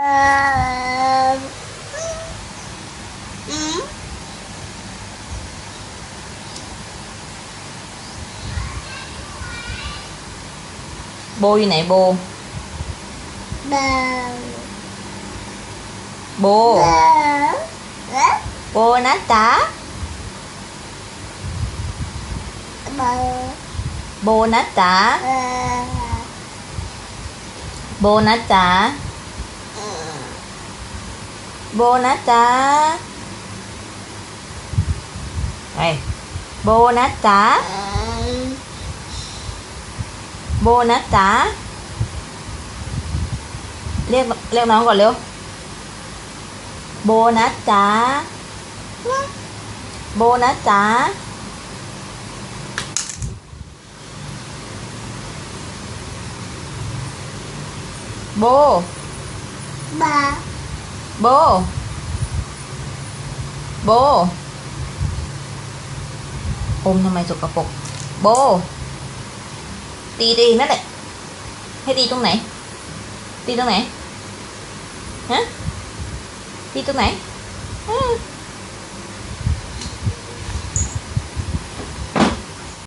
อืมโบอยู่ไหนโบเบาโบเบ โบนะจ๊ะไปโบนะจ๊ะโบนะจ๊ะเรียกเรียกน้องก่อนเร็ว โบนะจ๊ะโบนะจ๊ะโบบา โบ โบ อมทำไมสกปรก โบ ตีตีนั่นแหละ ให้ตีตรงไหน ตีตรงไหน ฮะ ตีตรงไหน อืม